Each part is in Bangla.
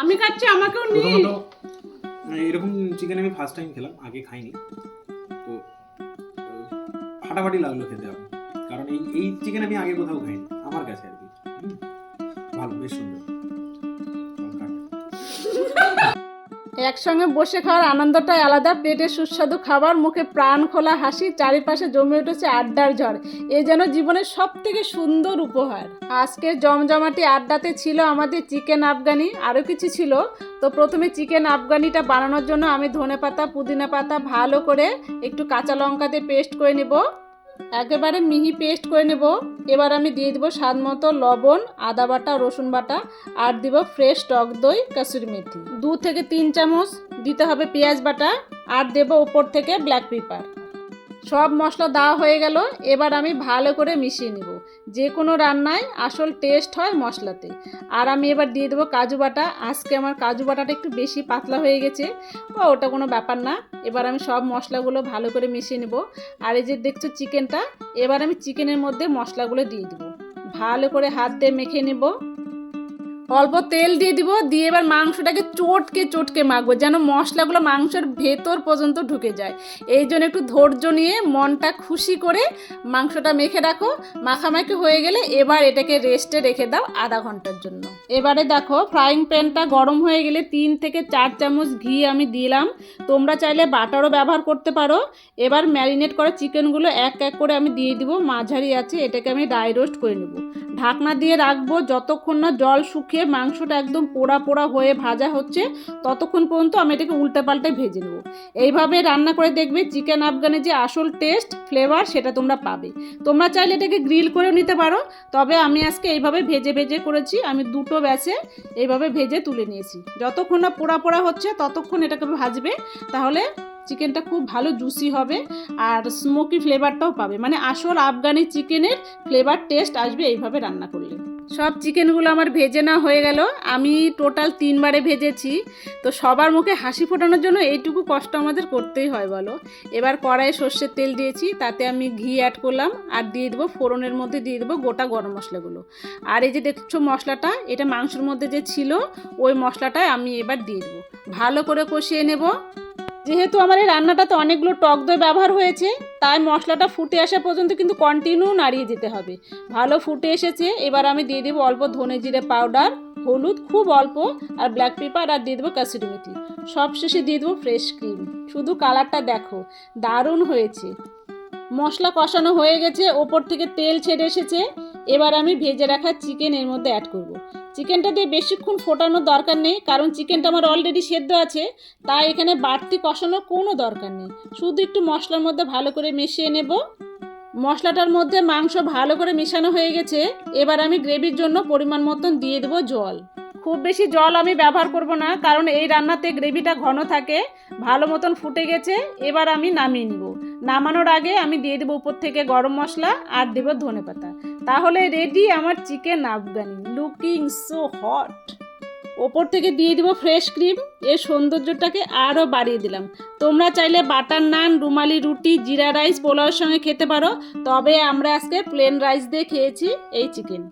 আমি খাচ্ছি, আমাকেও নি। প্রথমত মানে এরকম চিকেন আমি ফার্স্ট টাইম খেলাম, আগে খাইনি। তো ফাটাফাটি লাগল খেতে আমার কারণ এই এই চিকেন আমি আগে কোথাও খাইনি, আমার কাছে আর কি। ভালো, বেশ সুন্দর। একসঙ্গে বসে খাওয়ার আনন্দটাই আলাদা। পেটে সুস্বাদু খাবার, মুখে প্রাণ খোলা হাসি, চারিপাশে জমে উঠেছে আড্ডার ঝড়। এ যেন জীবনের সব থেকে সুন্দর উপহার। আজকে জমজমাটি আড্ডাতে ছিল আমাদের চিকেন আফগানি, আরও কিছু ছিল। তো প্রথমে চিকেন আফগানিটা বানানোর জন্য আমি ধনে পাতা পুদিনা পাতা ভালো করে একটু কাঁচা লঙ্কা দিয়ে পেস্ট করে নেব। একেবারে মিহি পেস্ট করে নেব। এবার আমি দিয়ে দেবো স্বাদ মতো লবণ, আদা বাটা, রসুন বাটা আর দিব ফ্রেশ টক দই, কাসুরি মেথি। দু থেকে তিন চামচ দিতে হবে পেঁয়াজ বাটা আর দেব ওপর থেকে ব্ল্যাক পেপার। সব মশলা দেওয়া হয়ে গেল। এবার আমি ভালো করে মিশিয়ে নেব। যে কোনো রান্নায় আসল টেস্ট হয় মশলাতে। আর আমি এবার দিয়ে দেবো কাজু বাটা। আজকে আমার কাজু বাটাটা একটু বেশি পাতলা হয়ে গেছে। ও, ওটা কোনো ব্যাপার না। এবার আমি সব মশলাগুলো ভালো করে মিশিয়ে নেব। আর এই যে দেখছ চিকেনটা, এবার আমি চিকেনের মধ্যে মশলাগুলো দিয়ে দেবো। ভালো করে হাত দিয়ে মেখে নেব। অল্প তেল দিয়ে দিব, দিয়ে এবার মাংসটাকে চটকে চটকে মাখবো, যেন মশলাগুলো মাংসের ভেতর পর্যন্ত ঢুকে যায়। এই জন্য একটু ধৈর্য নিয়ে মনটা খুশি করে মাংসটা মেখে রাখো। মাখামাখি হয়ে গেলে এবার এটাকে রেস্টে রেখে দাও আধা ঘণ্টার জন্য। এবারে দেখো ফ্রাইং প্যানটা গরম হয়ে গেলে তিন থেকে চার চামচ ঘি আমি দিলাম। তোমরা চাইলে বাটারও ব্যবহার করতে পারো। এবার ম্যারিনেট করা চিকেনগুলো এক এক করে আমি দিয়ে দিব, মাঝারি আছে, এটাকে আমি ড্রাই রোস্ট করে নেব। ঢাকনা দিয়ে রাখব, যতক্ষণ না জল শুকিয়ে মাংসটা একদম পোড়া পোড়া হয়ে ভাজা হচ্ছে, ততক্ষণ পর্যন্ত আমি এটাকে উল্টে পাল্টে ভেজে নেব। এইভাবে রান্না করে দেখবে চিকেন আফগানের যে আসল টেস্ট ফ্লেভার সেটা তোমরা পাবে। তোমরা চাইলে এটাকে গ্রিল করেও নিতে পারো, তবে আমি আজকে এইভাবে ভেজে ভেজে করেছি, আমি দুটো ব্যাচে এইভাবে ভেজে তুলে নিয়েছি। যতক্ষণ না পোড়া পোড়া হচ্ছে, ততক্ষণ এটাকে ভাজবে, তাহলে চিকেনটা খুব ভালো জুসি হবে আর স্মোকি ফ্লেভারটাও পাবে। মানে আসল আফগানি চিকেনের ফ্লেভার টেস্ট আসবে এইভাবে রান্না করলে। সব চিকেনগুলো আমার ভেজে না হয়ে গেল। আমি টোটাল তিনবারে ভেজেছি। তো সবার মুখে হাসি ফোটানোর জন্য এইটুকু কষ্ট আমাদের করতেই হয়, বলো। এবার কড়াইয়ে সর্ষের তেল দিয়েছি, তাতে আমি ঘি অ্যাড করলাম আর দিয়ে দেবো ফোড়নের মধ্যে দিয়ে দেবো গোটা গরম মশলাগুলো। আর এই যে দেখছ মশলাটা, এটা মাংসের মধ্যে যে ছিল, ওই মশলাটাই আমি এবার দিয়ে দেবো। ভালো করে কষিয়ে নেব। যেহেতু আমার এই রান্নাটাতে অনেকগুলো টক দই ব্যবহার হয়েছে, তাই মশলাটা ফুটে আসা পর্যন্ত কিন্তু কন্টিনিউ নাড়িয়ে যেতে হবে। ভালো ফুটে এসেছে, এবার আমি দিয়ে দেবো অল্প ধনে জিরে পাউডার হলুদ খুব অল্প, আর ব্ল্যাক পেপার আর দিয়ে দেবো কাসুরি মেথি। সব শেষে দিয়ে দেবো ফ্রেশ ক্রিম শুধু কালারটা দেখো, দারুণ হয়েছে। মশলা কষানো হয়ে গেছে, ওপর থেকে তেল ছেড়ে এসেছে। এবার আমি ভেজে রাখা চিকেন এর মধ্যে অ্যাড করব। চিকেনটা দিয়ে বেশিক্ষণ ফোটানোর দরকার নেই, কারণ চিকেনটা আমার অলরেডি সেদ্ধ আছে, তাই এখানে বাড়তি কষানোর কোনো দরকার নেই। শুধু একটু মশলার মধ্যে ভালো করে মিশিয়ে নেব। মশলাটার মধ্যে মাংস ভালো করে মেশানো হয়ে গেছে, এবার আমি গ্রেভির জন্য পরিমাণ মতন দিয়ে দেবো জল। খুব বেশি জল আমি ব্যবহার করব না, কারণ এই রান্নাতে গ্রেভিটা ঘন থাকে, ভালো মতন ফুটে গেছে, এবার আমি নামিয়ে নিব। নামানোর আগে আমি দিয়ে দেবো উপর থেকে গরম মশলা, আর দেবো ধনে পাতা তাহলে রেডি আমার chicken Afghani. Looking so hot ওপর থেকে দিয়ে দিব ফ্রেশ ক্রিম এর সৌন্দর্যটাকে আরও বাড়িয়ে দিলাম। তোমরা চাইলে বাটার নান রুমালি রুটি, জিরা রাইস পোলাওর সঙ্গে খেতে পারো। তবে আমরা আজকে প্লেন রাইস দিয়ে খেয়েছি এই চিকেন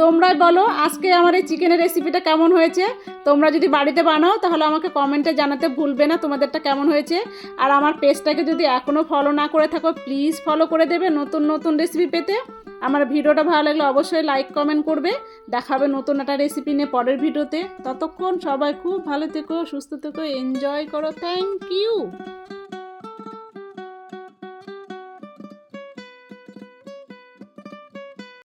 তোমরা বলো, আজকে আমার এই চিকেনের রেসিপিটা কেমন হয়েছে? তোমরা যদি বাড়িতে বানাও, তাহলে আমাকে কমেন্টে জানাতে ভুলবে না তোমাদেরটা কেমন হয়েছে। আর আমার পেজটাকে যদি এখনও ফলো না করে থাকো প্লিজ ফলো করে দেবে নতুন নতুন রেসিপি পেতে। আমার ভিডিওটা ভালো লাগলে অবশ্যই লাইক কমেন্ট করবে। দেখাবে নতুন একটা রেসিপি নিয়ে পরের ভিডিওতে। ততক্ষণ সবাই খুব ভালো থেকো, সুস্থ থেকো এনজয় করো। Thank you